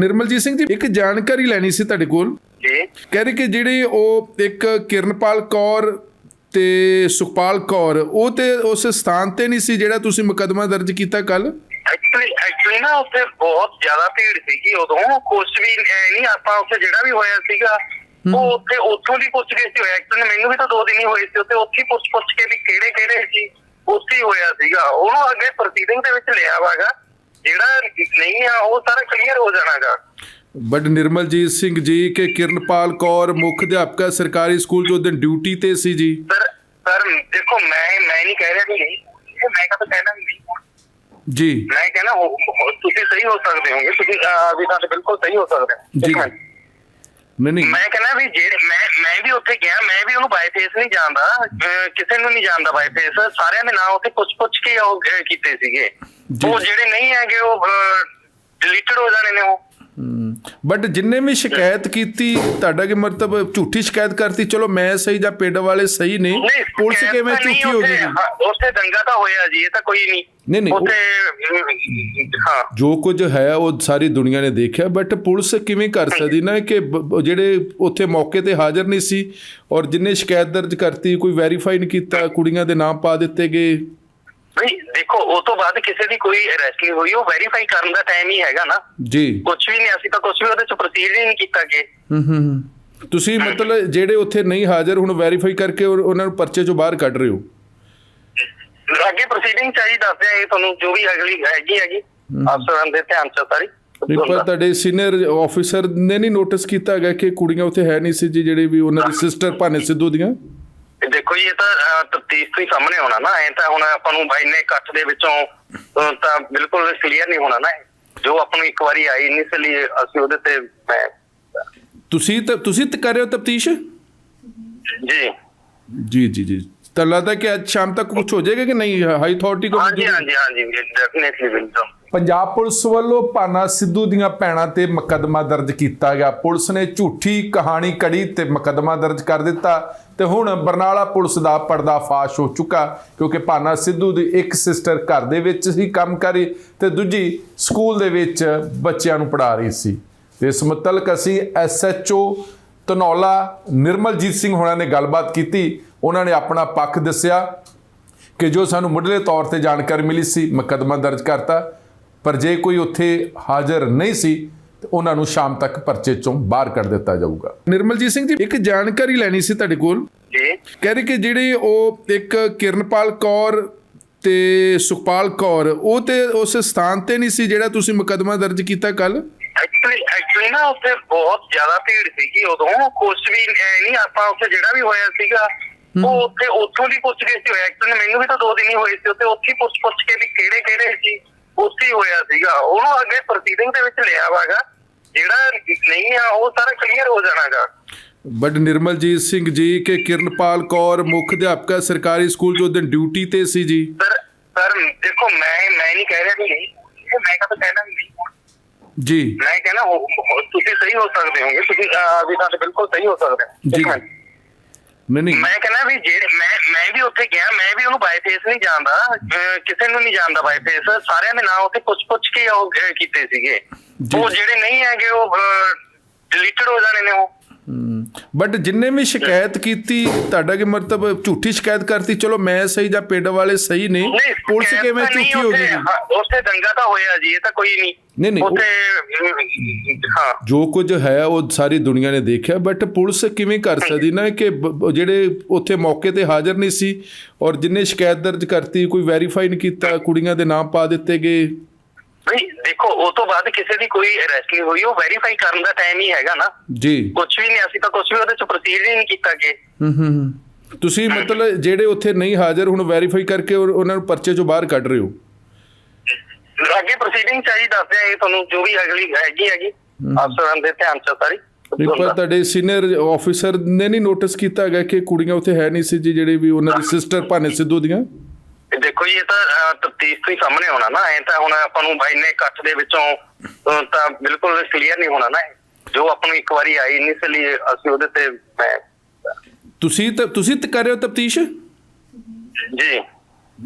ਨਿਰਮਲਜੀਤ ਸਿੰਘ ਜੀ ਇੱਕ ਜਾਣਕਾਰੀ ਲੈਣੀ ਸੀ ਤੁਹਾਡੇ ਕੋਲ। ਜੀ। ਕਹਿ ਰਹੇ ਕਿ ਜਿਹੜੇ ਉਹ ਇੱਕ ਕਿਰਨਪਾਲ ਕੌਰ ਤੇ ਸੁਖਪਾਲ ਕੌਰ ਉਹ ਤੇ ਉਸ ਸਥਾਨ ਤੇ ਨਹੀਂ ਸੀ ਜਿਹੜਾ ਤੁਸੀਂ ਮੁਕੱਦਮਾ ਦਰਜ ਕੀਤਾ ਕੱਲ? ਐਕਚੁਅਲੀ ਐਕਚੁਅਲੀ ਨਾ ਉੱਥੇ ਬਹੁਤ ਜ਼ਿਆਦਾ ਭੀੜ ਸੀਗੀ ਉਦੋਂ। ਕੁਝ ਵੀ ਨਹੀਂ ਆਪਾਂ ਉੱਥੇ ਜਿਹੜਾ ਵੀ ਹੋਇਆ ਸੀਗਾ ਉਹ ਉੱਥੇ ਉੱਥੋਂ ਦੀ ਪੁੱਛ ਗਏ ਸੀ ਹੋਇਆ ਐਕਚੁਅਲੀ ਮੈਨੂੰ ਵੀ ਤਾਂ ਦੋ ਦਿਨ ਹੀ ਹੋਏ ਸੀ ਉੱਥੇ ਉੱਥੇ ਪੁੱਛ ਪੁੱਛ ਕੇ ਵੀ ਕਿਹੜੇ ਕਿਹੜੇ ਸੀ ਉੱਥੇ ਹੋਇਆ ਸੀਗਾ। ਉਹਨੂੰ ਅੱਗੇ ਪ੍ਰੋਸੀਡਿੰਗ ਦੇ ਵਿੱਚ ਲਿਆ ਵਾਗਾ ਜਿਹੜਾ ਨਹੀਂ ਆ ਉਹ ਸਾਰਾ ਕਲੀਅਰ ਹੋ ਜਾਣਾਗਾ। ਬਟ ਨਿਰਮਲਜੀਤ ਸਿੰਘ ਜੀ ਕਿ ਕਿਰਨਪਾਲ ਕੌਰ ਮੁੱਖ ਅਧਿਆਪਕਾ ਸਰਕਾਰੀ ਸਕੂਲ ਉਸ ਦਿਨ ਡਿਊਟੀ ਤੇ ਸੀ ਜੀ। ਸਰ ਸਰ ਦੇਖੋ ਮੈਂ ਮੈਂ ਨਹੀਂ ਕਹਿ ਰਿਹਾ ਵੀ ਨਹੀਂ ਮੈਂ ਕਦੋਂ ਕਹਿਣਾ ਨਹੀਂ। ਜੀ। ਮੈਂ ਹੋ- ਤੁਸੀਂ ਸਹੀ ਹੋ ਸਕਦੇ ਹੋਗੇ ਤੁਸੀਂ ਵੀ ਤਾਂ ਬਿਲਕੁਲ ਸਹੀ ਹੋ ਸਕਦੇ ਹੋ। ਜੀ। ਨਹੀਂ ਨਹੀਂ। ਮੈਂ ਕਹਿੰਦਾ ਵੀ ਜਿਹੜੇ ਮੈਂ ਮੈਂ ਵੀ ਉੱਥੇ ਗਿਆ ਮੈਂ ਵੀ ਉਹਨੂੰ ਬਾਈ ਫੇਸ ਨਹੀਂ ਜਾਣਦਾ। ਅਹ, ਕਿਸੇ ਨੂੰ ਨਹੀਂ ਜਾਣਦਾ ਬਾਈ ਫੇਸ ਸਾਰਿਆਂ ਦੇ ਨਾਂ ਉੱਥੇ ਪੁੱਛ ਪੁੱਛ ਕੇ ਉਹ ਅਹ, ਕੀਤੇ ਸੀਗੇ। ਜੀ। ਉਹ ਜਿਹੜੇ ਨਹੀਂ ਹੈਗੇ ਉਹ ਡਿਲੀਟਡ ਹੋ ਜਾਣੇ ਨੇ ਉਹ। ਬਟ ਜਿੰਨੇ ਵੀ ਸ਼ਿਕਾਇਤ ਕੀਤੀ ਤੁਹਾਡਾ ਕੀ ਮਤਲਬ ਝੂਠੀ ਸ਼ਿਕਾਇਤ ਕਰਤੀ? ਚਲੋ ਮੈਂ ਸਹੀ ਜਾਂ ਪਿੰਡ ਵਾਲੇ ਸਹੀ ਨੇ। ਨਹੀਂ ਪੁਲਿਸ ਸ਼ਿਕਾਇਤ ਕਿਵੇਂ ਤਾਂ ਨਹੀਂ ਝੂਠੀ ਹੋ ਗਈ? ਉੱਥੇ, ਹਾਂ, ਉੱਥੇ ਦੰਗਾ ਤਾਂ ਹੋਇਆ ਜੀ ਇਹ ਤਾਂ ਕੋਈ ਨਹੀਂ। ਨਹੀਂ, ਨਹੀਂ, ਉੱਥੇ ਜੋ ਕੁਝ ਹੈ ਉਹ ਸਾਰੀ ਦੁਨੀਆ ਨੇ ਦੇਖਿਆ ਬਟ ਪੁਲਿਸ ਕਿਵੇਂ ਕਰ ਸਕਦੀ ਨਾ ਕਿ ਜਿਹੜੇ ਉੱਥੇ ਮੌਕੇ ਤੇ ਹਾਜ਼ਰ ਨਹੀਂ ਸੀ ਔਰ ਜਿੰਨੇ ਸ਼ਿਕਾਇਤ ਦਰਜ ਕਰਤੀ ਕੋਈ ਵੈਰੀਫਾਈ ਨਹੀਂ ਕੀਤਾ ਕੁੜੀਆਂ ਦੇ ਨਾਮ ਪਾ ਦਿੱਤੇ ਗਏ। ਨਹੀਂ ਦੇਖੋ ਉਹ ਤੋਂ ਬਾਅਦ ਕਿਸੇ ਦੀ ਕੋਈ ਅਰੈਸਟ ਨਹੀਂ ਹੋਈ ਉਹ ਵੈਰੀਫਾਈ ਕਰਨ ਦਾ ਟਾਈਮ ਹੀ ਹੈਗਾ ਨਾ। ਜੀ। ਕੁਝ ਵੀ ਨਹੀਂ ਅਸੀਂ ਤਾਂ ਕੁਝ ਵੀ ਉਹਦੇ ਚ ਪ੍ਰੋਸੀਡ ਹੀ ਨਹੀਂ ਕੀਤਾ ਕਿ ਹੂੰ ਹੂੰ। ਤੁਸੀਂ ਮਤਲਬ ਜਿਹੜੇ ਉੱਥੇ ਨਹੀਂ ਹਾਜ਼ਰ ਹੁਣ ਵੈਰੀਫਾਈ ਕਰਕੇ ਉਹ- ਉਹਨਾਂ ਨੂੰ ਪਰਚੇ ਚੋਂ ਬਾਹਰ ਕੱਢ ਰਹੇ ਹੋ। ਅੱਗੇ ਪ੍ਰੋਸੀਡਿੰਗ ਚਾਹੀ ਦੱਸਦੇ ਆ ਇਹ ਤੁਹਾਨੂੰ ਜੋ ਵੀ ਅਗਲੀ ਹੈਗੀ ਹੈਗੀ। ਅਫਸਰਾਂ ਦੇ ਧਿਆਨ ਚ ਸਾਰੀ। ਨਹੀਂ ਪਰ ਤੁਹਾਡੇ ਸੀਨੀਅਰ ਆਫੀਸਰ ਨੇ ਨਹੀਂ ਨੋਟਿਸ ਕੀਤਾ ਹੈਗਾ ਕਿ ਕੁੜੀਆਂ ਉੱਥੇ ਹੈ ਨਹੀਂ ਸੀ ਜੀ ਜਿਹੜੇ ਵੀ ਉਹਨਾਂ ਦੀ ਸਿਸਟਰ ਭਾਨੇ ਸਿੱਧੂ ਦੀਆਂ? ਦੇਖੋ ਜੀ ਇਹ ਤਾਂ ਤਫਤੀਸ਼ ਤੋਂ ਹੀ ਸਾਹਮਣੇ ਆਉਣਾ ਨਾ। ਐ ਤਾਂ ਹੁਣ ਆਪਾਂ ਨੂੰ ਬਾਈ ਨੇ ਇਕੱਠ ਦੇ ਵਿੱਚੋਂ ਤਾਂ ਬਿਲਕੁਲ ਕਲੀਅਰ ਨਹੀਂ ਹੋਣਾ ਨਾ। ਜੋ ਆਪਾਂ ਨੂੰ ਇੱਕ ਵਾਰੀ ਆਈ ਇਨੀਸ਼ੀਅਲੀ ਅਸੀਂ ਉਹਦੇ ਤੇ ਤੁਸੀਂ ਤੁਸੀਂ ਕਰ ਰਹੇ ਹੋ ਤਫਤੀਸ਼? ਜੀ। ਜੀ ਜੀ ਜੀ। ਤਾਂ ਲੱਗਦਾ ਕਿ ਅੱਜ ਸ਼ਾਮ ਤੱਕ ਕੁਝ ਹੋ ਜਾਏਗਾ ਕਿ ਨਹੀਂ? ਹਾਈ ਅਥਾਰਟੀ ਕੋ ਹਾਂਜੀ ਹਾਂਜੀ ਹਾਂਜੀ ਡੈਫੀਨਿਟਲੀ ਬਿਲਕੁਲ। ਪੰਜਾਬ ਪੁਲਿਸ ਵੱਲੋਂ ਪਾਨਾ ਸਿੱਧੂ ਦੀਆਂ ਭੈਣਾਂ ਤੇ ਮੁਕੱਦਮਾ ਦਰਜ ਕੀਤਾ ਗਿਆ। ਪੁਲਿਸ ਨੇ ਝੂਠੀ ਕਹਾਣੀ ਕੜੀ ਤੇ ਮੁਕੱਦਮਾ ਦਰਜ ਕਰ ਦਿੱਤਾ ਤੇ ਹੁਣ ਬਰਨਾਲਾ ਪੁਲਿਸ ਦਾ ਪਰਦਾਫਾਸ਼ ਹੋ ਚੁੱਕਾ ਕਿਉਂਕਿ ਪਾਨਾ ਸਿੱਧੂ ਦੀ ਇੱਕ ਸਿਸਟਰ ਘਰ ਦੇ ਵਿੱਚ ਹੀ ਕੰਮ ਕਰੀ ਤੇ ਦੂਜੀ ਸਕੂਲ ਦੇ ਵਿੱਚ ਬੱਚਿਆਂ ਨੂੰ ਪੜ੍ਹਾ ਰਹੀ ਸੀ। ਤੇ ਇਸ ਮੁਤਲਕ ਅਸੀਂ ਐਸਐਚਓ ਧਨੌਲਾ ਨਿਰਮਲਜੀਤ ਸਿੰਘ ਹੋਣਾ ਨੇ ਗੱਲਬਾਤ ਕੀਤੀ ਉਹਨਾਂ ਨੇ ਆਪਣਾ ਪੱਖ ਦੱਸਿਆ ਕਿ ਜੋ ਸਾਨੂੰ ਮੁੱਢਲੇ ਤੌਰ ਤੇ ਜਾਣਕਾਰੀ ਮਿਲੀ ਸੀ ਮੁਕੱਦਮਾ ਦਰਜ ਕਰਤਾ। ਪਰ ਜੇ ਕੋਈ ਉੱਥੇ ਹਾਜ਼ਰ ਨਹੀਂ ਸੀ ਤੇ ਉਹਨਾਂ ਨੂੰ ਸ਼ਾਮ ਤੱਕ ਪਰਚੇ ਚੋਂ ਬਾਹਰ ਕੱਢ ਦਿੱਤਾ ਜਾਊਗਾ। ਨਿਰਮਲਜੀਤ ਸਿੰਘ ਜੀ ਇੱਕ ਜਾਣਕਾਰੀ ਲੈਣੀ ਸੀ ਤੁਹਾਡੇ ਕੋਲ? ਜੀ। ਕਹਿ ਰਹੇ ਕਿ ਜਿਹੜੇ ਉਹ ਇੱਕ ਕਿਰਨਪਾਲ ਕੌਰ ਤੇ ਸੁਖਪਾਲ ਕੌਰ ਉਹ ਤੇ ਉਸ ਸਥਾਨ ਤੇ ਨਹੀਂ ਸੀ ਜਿਹੜਾ ਤੁਸੀਂ ਮੁਕੱਦਮਾ ਦਰਜ ਕੀਤਾ ਕੱਲ? ਐਕਚੁਅਲੀ ਐਕਚੁਅਲੀ ਨਾ ਉੱਥੇ ਬਹੁਤ ਜ਼ਿਆਦਾ ਭੀੜ ਸੀਗੀ ਉਦੋਂ। ਕੁਝ ਵੀ ਨਹੀਂ ਆਪਾਂ ਉੱਥੇ ਜਿਹੜਾ ਵੀ ਹੋਇਆ ਸੀਗਾ ਉਹ ਉੱਥੇ ਉੱਥੋਂ ਦੀ ਪੁੱਛ ਗਏ ਸੀ ਐਕਚੁਅਲੀ ਮੈਨੂੰ ਵੀ ਤਾਂ ਦੋ ਦਿਨ ਹੀ ਹੋਏ ਸੀ ਉੱਥੇ ਉੱਥੇ ਪੁੱਛ ਪੁੱਛ ਕੇ ਵੀ ਕਿਹੜੇ ਕਿਹੜੇ ਸੀ ਉੱਥੇ ਹੋਇਆ ਸੀਗਾ। ਉਹਨੂੰ ਅੱਗੇ ਪ੍ਰੋਸੀਡਿੰਗ ਦੇ ਵਿੱਚ ਲਿਆ ਵਾਗਾ। ਜਿਹੜਾ ਨਹੀਂ ਆ ਉਹ ਸਾਰਾ ਕਲੀਅਰ ਹੋ ਜਾਣਾਗਾ। ਬਟ ਨਿਰਮਲਜੀਤ ਸਿੰਘ ਜੀ ਕਿ ਕਿਰਨਪਾਲ ਕੌਰ ਮੁੱਖ ਅਧਿਆਪਕਾ ਸਰਕਾਰੀ ਸਕੂਲ ਉਸ ਦਿਨ ਡਿਊਟੀ ਤੇ ਸੀ ਜੀ? ਸਰ ਸਰ ਦੇਖੋ ਮੈਂ ਮੈਂ ਨਹੀਂ ਕਹਿ ਰਿਹਾ ਵੀ ਨਹੀਂ। ਮੈਂ ਕਦੋਂ ਕਹਿਣਾ ਨਹੀਂ। ਜੀ। ਮੈਂ ਕਹਿੰਦਾ ਤੁਸੀਂ ਸਹੀ ਹੋ ਸਕਦੇ ਹੋਗੇ। ਤੁਸੀਂ ਵੀ ਤਾਂ ਬਿਲਕੁਲ ਸਹੀ ਹੋ ਸਕਦੇ ਹੋ। ਜੀ। ਨਹੀਂ ਨਹੀਂ। ਮੈਂ ਕਹਿੰਦਾ ਵੀ ਜਿਹੜੇ ਮੈਂ ਮੈਂ ਵੀ ਉੱਥੇ ਗਿਆ ਮੈਂ ਵੀ ਉਹਨੂੰ ਬਾਈ ਫੇਸ ਨਹੀਂ ਜਾਣਦਾ। ਅਹ, ਕਿਸੇ ਨੂੰ ਨਹੀਂ ਜਾਣਦਾ ਬਾਈ ਫੇਸ ਸਾਰਿਆਂ ਦੇ ਨਾਂ ਉੱਥੇ ਪੁੱਛ ਪੁੱਛ ਕੇ ਉਹ ਅਹ, ਕੀਤੇ ਸੀਗੇ। ਜੀ। ਉਹ ਜਿਹੜੇ ਨਹੀਂ ਹੈਗੇ ਉਹ ਡਿਲੀਟਡ ਹੋ ਜਾਣੇ ਨੇ ਉਹ। ਬਟ ਜਿੰਨੇ ਵੀ ਸ਼ਿਕਾਇਤ ਕੀਤੀ ਤੁਹਾਡਾ ਕੀ ਮਤਲਬ ਝੂਠੀ ਸ਼ਿਕਾਇਤ ਕਰਤੀ? ਚਲੋ ਮੈਂ ਸਹੀ ਜਾਂ ਪਿੰਡ ਵਾਲੇ ਸਹੀ ਨਹੀਂ ਪੁਲਿਸ ਕਿਵੇਂ ਝੂਠੀ ਹੋ ਗਈ? ਉੱਥੇ, ਦੰਗਾ ਤਾਂ ਹੋਇਆ ਜੀ ਇਹ ਤਾਂ ਕੋਈ ਨਹੀਂ। ਨਹੀਂ, ਨਹੀਂ, ਉੱਥੇ ਹਾਂ। ਜੋ ਕੁਝ ਹੈ ਉਹ ਸਾਰੀ ਦੁਨੀਆ ਨੇ ਦੇਖਿਆ। ਬਟ ਪੁਲਿਸ ਕਿਵੇਂ ਕਰ ਸਕਦੀ ਨਾ ਕਿ ਜਿਹੜੇ ਉੱਥੇ ਮੌਕੇ ਤੇ ਹਾਜ਼ਰ ਨਹੀਂ ਸੀ ਔਰ ਜਿੰਨੇ ਸ਼ਿਕਾਇਤ ਦਰਜ ਕਰਤੀ ਕੋਈ ਵੈਰੀਫਾਈ ਨਹੀਂ ਕੀਤਾ ਕੁੜੀਆਂ ਦੇ ਨਾਮ ਪਾ ਦਿੱਤੇ ਗਏ। ਨਹੀਂ ਦੇਖੋ ਉਹ ਤੋਂ ਬਾਅਦ ਕਿਸੇ ਦੀ ਕੋਈ ਅਰੈਸਟ ਨਹੀਂ ਹੋਈ ਉਹ ਵੈਰੀਫਾਈ ਕਰਨ ਦਾ ਟਾਈਮ ਹੀ ਹੈਗਾ ਨਾ। ਜੀ। ਕੁਝ ਵੀ ਨਹੀਂ ਅਸੀਂ ਤਾਂ ਕੁਝ ਵੀ ਉਹਦੇ ਚ ਪ੍ਰੋਸੀਡ ਹੀ ਨਹੀਂ ਕੀਤਾ ਕਿ ਹੂੰ ਹੂੰ। ਤੁਸੀਂ ਮਤਲਬ ਜਿਹੜੇ ਉੱਥੇ ਨਹੀਂ ਹਾਜ਼ਰ ਹੁਣ ਵੈਰੀਫਾਈ ਕਰਕੇ ਉਹ- ਉਹਨਾਂ ਨੂੰ ਪਰਚੇ ਚੋਂ ਬਾਹਰ ਕੱਢ ਰਹੇ ਹੋ? ਅੱਗੇ ਪ੍ਰੋਸੀਡਿੰਗ ਚਾਹੀ ਦੱਸਦੇ ਆ ਇਹ ਤੁਹਾਨੂੰ ਜੋ ਵੀ ਅਗਲੀ ਹੈਗੀ ਹੈਗੀ। ਅਫਸਰਾਂ ਦੇ ਧਿਆਨ ਚ ਸਾਰੀ। ਨਹੀਂ ਪਰ ਤੁਹਾਡੇ ਸੀਨੀਅਰ ਆਫੀਸਰ ਨੇ ਨਹੀਂ ਨੋਟਿਸ ਕੀਤਾ ਹੈਗਾ ਕਿ ਕੁੜੀਆਂ ਉੱਥੇ ਹੈ ਨਹੀਂ ਸੀ ਜਿਹੜੇ ਵੀ ਉਹਨਾਂ ਦੀ ਸਿਸਟਰ ਭਾਨੇ ਸਿੱਧੂ ਦੀਆਂ? ਦੇਖੋ ਜੀ ਇਹ ਤਾਂ ਤਫਤੀਸ਼ ਤੋਂ ਹੀ ਸਾਹਮਣੇ ਆਉਣਾ ਨਾ ਐ ਤਾਂ ਹੁਣ ਆਪਾਂ ਨੂੰ ਬਾਈ ਨੇ ਇਕੱਠ ਦੇ ਵਿੱਚੋਂ ਤਾਂ ਬਿਲਕੁਲ ਕਲੀਅਰ ਨਹੀਂ ਹੋਣਾ ਨਾ। ਜੋ ਆਪਾਂ ਨੂੰ ਇੱਕ ਵਾਰੀ ਆਈ ਇਨੀਸ਼ੀਅਲੀ ਅਸੀਂ ਉਹਦੇ ਤੇ ਮੈਂ ਤੁਸੀਂ ਤਾਂ ਤੁਸੀਂ ਤਾਂ ਕਰ ਰਹੇ ਹੋ ਤਫਤੀਸ਼? ਜੀ।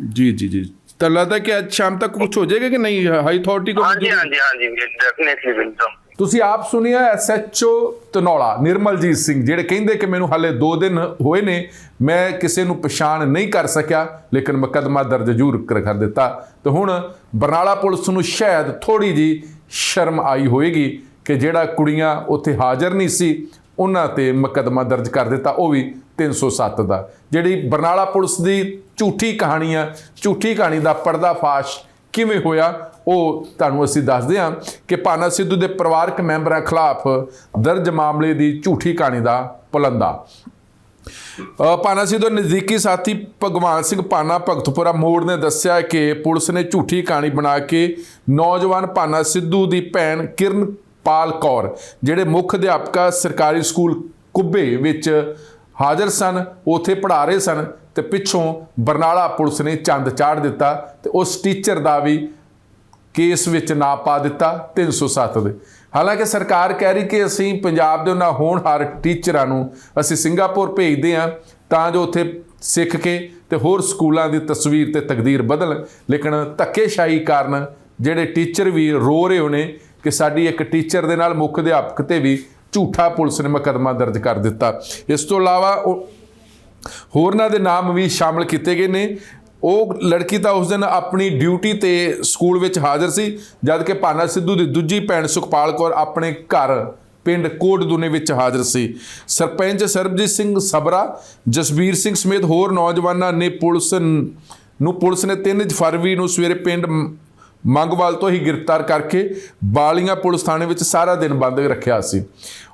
ਜੀ ਜੀ ਜੀ। ਤਾਂ ਲੱਗਦਾ ਕਿ ਅੱਜ ਸ਼ਾਮ ਤੱਕ ਕੁਝ ਹੋ ਜਾਏਗਾ ਕਿ ਨਹੀਂ? ਹਾਈ ਅਥਾਰਟੀ ਕੋ ਹਾਂਜੀ ਹਾਂਜੀ ਹਾਂਜੀ ਡੈਫੀਨਿਟਲੀ ਬਿਲਕੁਲ। ਤੁਸੀਂ ਆਪ ਸੁਣਿਆ ਐਸਐਚਓ ਤਨੌਲਾ, ਨਿਰਮਲਜੀਤ ਸਿੰਘ, ਜਿਹੜੇ ਕਹਿੰਦੇ ਕਿ ਮੈਨੂੰ ਹਾਲੇ 2 ਦਿਨ ਹੋਏ ਨੇ, ਮੈਂ ਕਿਸੇ ਨੂੰ ਪਛਾਣ ਨਹੀਂ ਕਰ ਸਕਿਆ, ਲੇਕਿਨ ਮੁਕੱਦਮਾ ਦਰਜ ਜ਼ਰੂਰ ਕਰ ਕਰ ਦਿੱਤਾ। ਤੇ ਹੁਣ ਬਰਨਾਲਾ ਪੁਲਿਸ ਨੂੰ ਸ਼ਾਇਦ ਥੋੜੀ ਜੀ ਸ਼ਰਮ ਆਈ ਹੋਏਗੀ ਕਿ ਜਿਹੜਾ ਕੁੜੀਆਂ ਉੱਥੇ ਹਾਜ਼ਰ ਨਹੀਂ ਸੀ, ਉਹਨਾਂ ਤੇ ਮੁਕੱਦਮਾ ਦਰਜ ਕਰ ਦਿੱਤਾ, ਉਹ ਵੀ 307 ਦਾ। ਜਿਹੜੀ ਬਰਨਾਲਾ ਪੁਲਿਸ ਦੀ ਝੂਠੀ ਕਹਾਣੀ ਆ, ਝੂਠੀ ਕਹਾਣੀ ਦਾ ਪਰਦਾਫਾਸ਼ ਕਿਵੇਂ ਹੋਇਆ ਉਹ ਤੁਹਾਨੂੰ ਅਸੀਂ ਦੱਸਦੇ ਹਾਂ ਕਿ ਭਾਨਾ ਸਿੱਧੂ ਦੇ ਪਰਿਵਾਰਕ ਮੈਂਬਰਾਂ ਖਿਲਾਫ ਦਰਜ ਮਾਮਲੇ ਦੀ ਝੂਠੀ ਕਹਾਣੀ ਦਾ ਪੁਲੰਦਾ। ਅ, ਪਾਨਾ ਸਿੱਧੂ ਨਜ਼ਦੀਕੀ ਸਾਥੀ ਭਗਵਾਨ ਸਿੰਘ ਪਾਨਾ ਭਗਤਪੁਰਾ ਮੋੜ ਨੇ ਦੱਸਿਆ ਕਿ ਪੁਲਿਸ ਨੇ ਝੂਠੀ ਕਹਾਣੀ ਬਣਾ ਕੇ ਨੌਜਵਾਨ ਪਾਨਾ ਸਿੱਧੂ ਦੀ ਭੈਣ ਕਿਰਨ ਪਾਲ ਕੌਰ ਜਿਹੜੇ ਮੁੱਖ ਅਧਿਆਪਕਾ ਸਰਕਾਰੀ ਸਕੂਲ ਕੁੱਬੇ ਵਿੱਚ ਹਾਜ਼ਰ ਸਨ ਉਥੇ ਪੜ੍ਹਾ ਰਹੇ ਸਨ ਤੇ ਪਿੱਛੋਂ ਬਰਨਾਲਾ ਪੁਲਿਸ ਨੇ ਚੰਦ ਚਾੜ ਦਿੱਤਾ ਤੇ ਉਸ ਟੀਚਰ ਦਾ ਵੀ ਕੇਸ ਵਿੱਚ ਨਾ ਪਾ ਦਿੱਤਾ 307 ਦੇ। ਹਾਲਾਂਕਿ ਸਰਕਾਰ ਕਹਿ ਰਹੀ ਕਿ ਅਸੀਂ ਪੰਜਾਬ ਦੇ ਉਹਨਾਂ ਹੋਣਹਾਰ ਟੀਚਰਾਂ ਨੂੰ ਅਸੀਂ ਸਿੰਗਾਪੁਰ ਭੇਜਦੇ ਹਾਂ ਤਾਂ ਜੋ ਉੱਥੇ ਸਿੱਖ ਕੇ ਤੇ ਹੋਰ ਸਕੂਲਾਂ ਦੀ ਤਸਵੀਰ ਤੇ ਤਕਦੀਰ ਬਦਲ। ਲੇਕਿਨ ਧੱਕੇਸ਼ਾਹੀ ਕਾਰਨ ਜਿਹੜੇ ਟੀਚਰ ਵੀ ਰੋ ਰਹੇ ਹੋਣੇ ਕਿ ਸਾਡੀ ਇੱਕ ਟੀਚਰ ਦੇ ਨਾਲ ਮੁੱਖ ਅਧਿਆਪਕ ਤੇ ਵੀ ਝੂਠਾ ਪੁਲਿਸ ਨੇ ਮੁਕੱਦਮਾ ਦਰਜ ਕਰ ਦਿੱਤਾ। ਇਸ ਤੋਂ ਇਲਾਵਾ ਉਹ ਹੋਰਨਾਂ ਦੇ ਨਾਮ ਵੀ ਸ਼ਾਮਲ ਕੀਤੇ ਗਏ ਨੇ। ਉਹ ਲੜਕੀ ਤਾਂ ਉਸ ਦਿਨ ਆਪਣੀ ਡਿਊਟੀ ਤੇ ਸਕੂਲ ਵਿੱਚ ਹਾਜ਼ਰ ਸੀ, ਜਦ ਕਿ ਭਾਨਾ ਸਿੱਧੂ ਦੀ ਦੂਜੀ ਭੈਣ ਸੁਖਪਾਲ ਕੌਰ ਆਪਣੇ ਘਰ ਪਿੰਡ ਕੋਟਦੂਨੇ ਵਿੱਚ ਹਾਜ਼ਰ ਸੀ। ਸਰਪੰਚ ਸਰਬਜੀਤ ਸਿੰਘ ਸਬਰਾ ਜਸਬੀਰ ਸਿੰਘ ਸਮੇਤ ਹੋਰ ਨੌਜਵਾਨਾਂ ਨੇ ਪੁਲਿਸ ਨੂੰ ਪੁਲਿਸ ਨੇ 3 ਫਰਵਰੀ ਨੂੰ ਸਵੇਰੇ ਪਿੰਡ ਮੰਗਵਾਲ ਤੋਂ ਹੀ ਗ੍ਰਿਫਤਾਰ ਕਰਕੇ ਬਾਲੀਆਂ ਪੁਲਿਸ ਥਾਣੇ ਵਿੱਚ ਸਾਰਾ ਦਿਨ ਬੰਦ ਰੱਖਿਆ ਸੀ।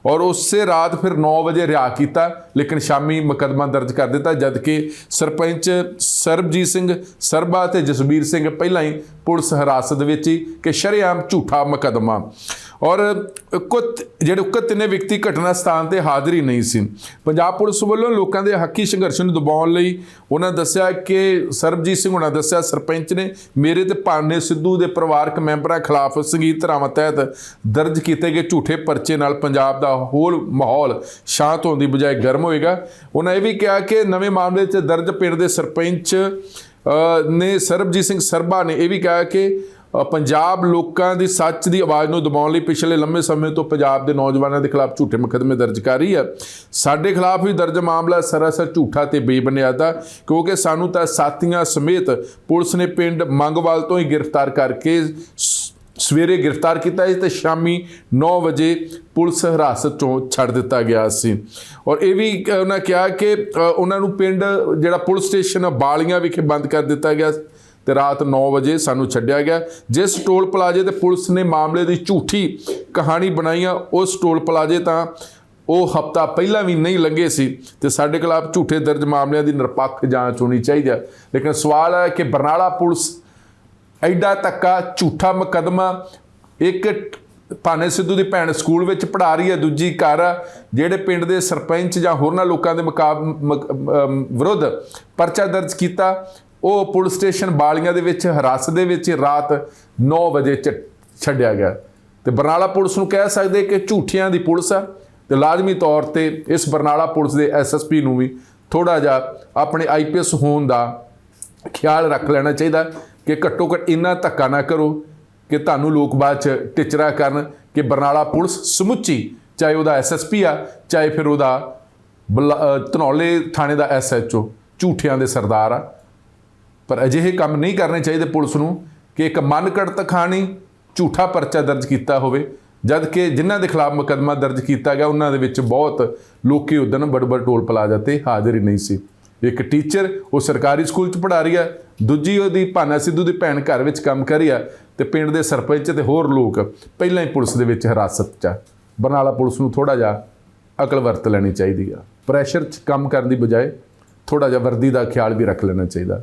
ਔਰ ਉਸੇ ਰਾਤ ਫਿਰ 9 ਵਜੇ ਰਿਹਾ ਕੀਤਾ, ਲੇਕਿਨ ਸ਼ਾਮੀ ਮੁਕੱਦਮਾ ਦਰਜ ਕਰ ਦਿੱਤਾ ਜਦ ਕਿ ਸਰਪੰਚ ਸਰਬਜੀਤ ਸਿੰਘ ਸਰਬਾ ਤੇ ਜਸਬੀਰ ਸਿੰਘ ਪਹਿਲਾਂ ਹੀ ਪੁਲਿਸ ਹਿਰਾਸਤ ਵਿੱਚ ਹੀ ਕਿ ਸ਼ਰੇਆਮ ਝੂਠਾ ਮੁਕੱਦਮਾ। ਔਰ ਕੁੱਤ, ਜਿਹੜੇ ਉਕਤ ਤਿੰਨੇ ਵਿਅਕਤੀ ਘਟਨਾ ਸਥਾਨ ਤੇ ਹਾਜ਼ਰ ਹੀ ਨਹੀਂ ਸੀ। ਪੰਜਾਬ ਪੁਲਿਸ ਵੱਲੋਂ ਲੋਕਾਂ ਦੇ ਹੱਕੀ ਸੰਘਰਸ਼ ਨੂੰ ਦਬਾਉਣ ਲਈ ਉਹਨਾਂ ਦੱਸਿਆ ਕਿ ਸਰਬਜੀਤ ਸਿੰਘ ਉਹਨਾਂ ਦੱਸਿਆ, ਸਰਪੰਚ ਨੇ ਮੇਰੇ ਤੇ ਭਾਨੇ ਸਿੱਧੂ ਦੇ ਪਰਿਵਾਰਕ ਮੈਂਬਰਾਂ ਖਿਲਾਫ ਸੰਗੀਤ ਧਾਰਾਵਾਂ ਤਹਿਤ ਦਰਜ ਕੀਤੇ ਗਏ ਝੂਠੇ ਪਰਚੇ ਨਾਲ ਪੰਜਾਬ ਦਾ ਹੋਲ ਮਾਹੌਲ ਸ਼ਾਂਤ ਹੋਣ ਦੀ ਬਜਾਏ ਗਰਮ ਹੋਏਗਾ। ਉਹਨਾਂ ਇਹ ਵੀ ਕਿਹਾ ਕਿ ਨਵੇਂ ਮਾਮਲੇ 'ਚ ਦਰਜ ਪਿੰਡ ਦੇ ਸਰਪੰਚ ਨੇ ਸਰਬਜੀਤ ਸਿੰਘ ਸਰਬਾ ਨੇ ਇਹ ਵੀ ਕਿਹਾ ਕਿ ਪੰਜਾਬ ਲੋਕਾਂ ਦੀ ਸੱਚ ਦੀ ਆਵਾਜ਼ ਨੂੰ ਦਬਾਉਣ ਲਈ ਪਿਛਲੇ ਲੰਮੇ ਸਮੇਂ ਤੋਂ ਪੰਜਾਬ ਦੇ ਨੌਜਵਾਨਾਂ ਦੇ ਖਿਲਾਫ ਝੂਠੇ ਮੁਕੱਦਮੇ ਦਰਜ ਕਰ ਰਹੀ ਹੈ। ਸਾਡੇ ਖਿਲਾਫ ਵੀ ਦਰਜ ਮਾਮਲਾ ਸਰਾਸਰ ਝੂਠਾ ਤੇ ਬੇਬੁਨਿਆਦਾ ਕਿਉਂਕਿ ਸਾਨੂੰ ਤਾਂ ਸਾਥੀਆਂ ਸਮੇਤ ਪੁਲਿਸ ਨੇ ਪਿੰਡ ਮੰਗਵਾਲ ਤੋਂ ਹੀ ਗ੍ਰਿਫਤਾਰ ਕਰਕੇ ਸ- ਸਵੇਰੇ ਗ੍ਰਿਫਤਾਰ ਕੀਤਾ ਸੀ ਤੇ ਸ਼ਾਮੀ 9 ਵਜੇ ਪੁਲਿਸ ਹਿਰਾਸਤ ਚੋਂ ਛੱਡ ਦਿੱਤਾ ਗਿਆ ਸੀ। ਔਰ ਇਹ ਵੀ ਉਹਨਾਂ ਕਿਹਾ ਕਿ ਉਹਨਾਂ ਨੂੰ ਪਿੰਡ ਜਿਹੜਾ ਪੁਲਿਸ ਸਟੇਸ਼ਨ ਬਾਲੀਆਂ ਵਿਖੇ ਬੰਦ ਕਰ ਦਿੱਤਾ ਗਿਆ ਤੇ ਰਾਤ 9 ਵਜੇ ਸਾਨੂੰ ਛੱਡਿਆ ਗਿਆ। ਜਿਸ ਟੋਲ ਪਲਾਜ਼ੇ ਤੇ ਪੁਲਿਸ ਨੇ ਮਾਮਲੇ ਦੀ ਝੂਠੀ ਕਹਾਣੀ ਬਣਾਈਆਂ ਉਸ ਟੋਲ ਪਲਾਜ਼ੇ ਤਾਂ ਉਹ ਹਫਤਾ ਪਹਿਲਾਂ ਵੀ ਨਹੀਂ ਲੰਘੇ ਸੀ ਤੇ ਸਾਡੇ ਖਿਲਾਫ ਝੂਠੇ ਦਰਜ ਮਾਮਲਿਆਂ ਦੀ ਨਿਰਪੱਖ ਜਾਂਚ ਹੋਣੀ ਚਾਹੀਦੀ ਹੈ ਲੇਕਿਨ ਸਵਾਲ ਹੈ ਕਿ ਬਰਨਾਲਾ ਪੁਲਿਸ ਐਡਾ ਤੱਕਾ ਝੂਠਾ ਮੁਕੱਦਮਾ, ਇੱਕ ਭਾਨੇ ਸਿੱਧੂ ਦੀ ਭੈਣ ਸਕੂਲ ਵਿੱਚ ਪੜ੍ਹਾ ਰਹੀ ਹੈ, ਦੂਜੀ ਘਰ ਜਿਹੜੇ ਪਿੰਡ ਦੇ ਸਰਪੰਚ ਜਾਂ ਹੋਰਨਾਂ ਲੋਕਾਂ ਦੇ ਮੁਕਾਬ- ਵਿਰੁੱਧ ਪਰਚਾ ਦਰਜ ਕੀਤਾ ਉਹ ਪੁਲਿਸ ਸਟੇਸ਼ਨ ਬਾਲੀਆਂ ਦੇ ਵਿੱਚ ਹਿਰਾਸਤ ਦੇ ਵਿੱਚ ਰਾਤ 9 ਵਜੇ ਚ ਛੱਡਿਆ ਗਿਆ। ਤੇ ਬਰਨਾਲਾ ਪੁਲਿਸ ਨੂੰ ਕਹਿ ਸਕਦੇ ਕਿ ਝੂਠਿਆਂ ਦੀ ਪੁਲਿਸ ਆ ਤੇ ਲਾਜ਼ਮੀ ਤੌਰ ਤੇ ਇਸ ਬਰਨਾਲਾ ਪੁਲਿਸ ਦੇ ਐਸਐਸਪੀ ਨੂੰ ਵੀ ਥੋੜਾ ਜਿਹਾ ਆਪਣੇ ਆਈਪੀਐਸ ਹੋਣ ਦਾ ਖਿਆਲ ਰੱਖ ਲੈਣਾ ਚਾਹੀਦਾ ਕਿ ਘੱਟੋ ਘੱਟ ਇੰਨਾ ਧੱਕਾ ਨਾ ਕਰੋ ਕਿ ਤੁਹਾਨੂੰ ਲੋਕ ਬਾਅਦ ਚ ਟਿਚਰਾ ਕਰਨ ਕਿ ਬਰਨਾਲਾ ਪੁਲਿਸ ਸਮੁੱਚੀ ਚਾਹੇ ਉਹਦਾ ਐਸਐਸਪੀ ਆ, ਚਾਹੇ ਫਿਰ ਉਹਦਾ ਬਲਾ- ਧਨੌਲੇ ਥਾਣੇ ਦਾ ਐਸਐਚਓ ਝੂਠਿਆਂ ਦੇ ਸਰਦਾਰ ਆ। ਪਰ ਅਜਿਹੇ ਕੰਮ ਨਹੀਂ ਕਰਨੇ ਚਾਹੀਦੇ ਪੁਲਿਸ ਨੂੰ ਕਿ ਇੱਕ ਮਨ ਘੜਤ ਕਹਾਣੀ ਝੂਠਾ ਪਰਚਾ ਦਰਜ ਕੀਤਾ ਹੋਵੇ, ਜਦ ਕਿ ਜਿਨ੍ਹਾਂ ਦੇ ਖਿਲਾਫ ਮੁਕੱਦਮਾ ਦਰਜ ਕੀਤਾ ਗਿਆ, ਉਹਨਾਂ ਦੇ ਵਿੱਚ ਬਹੁਤ ਲੋਕੀ ਉਦਨ ਬੜਬੜ ਟੋਲ ਪਲਾਜ਼ਾ ਤੇ ਹਾਜ਼ਰ ਹੀ ਨਹੀਂ ਸੀ। ਇੱਕ ਟੀਚਰ ਉਹ ਸਰਕਾਰੀ ਸਕੂਲ 'ਚ ਪੜ੍ਹਾ ਰਹੀ ਆ, ਦੂਜੀ ਉਹਦੀ ਭਾਨਾ ਸਿੱਧੂ ਦੀ ਭੈਣ ਘਰ ਵਿੱਚ ਕੰਮ ਕਰ ਰਹੀ ਆ ਤੇ ਪਿੰਡ ਦੇ ਸਰਪੰਚ ਤੇ ਹੋਰ ਲੋਕ ਪਹਿਲਾਂ ਹੀ ਪੁਲਿਸ ਦੇ ਵਿੱਚ ਹਿਰਾਸਤ 'ਚ ਆ। ਬਰਨਾਲਾ ਪੁਲਿਸ ਨੂੰ ਥੋੜਾ ਜਿਹਾ ਅਕਲ ਵਰਤ ਲੈਣੀ ਚਾਹੀਦੀ ਆ। ਪ੍ਰੈਸ਼ਰ 'ਚ ਕੰਮ ਕਰਨ ਦੀ ਬਜਾਏ ਥੋੜਾ ਜਿਹਾ ਵਰਦੀ ਦਾ ਖਿਆਲ ਵੀ ਰੱਖ ਲੈਣਾ ਚਾਹੀਦਾ।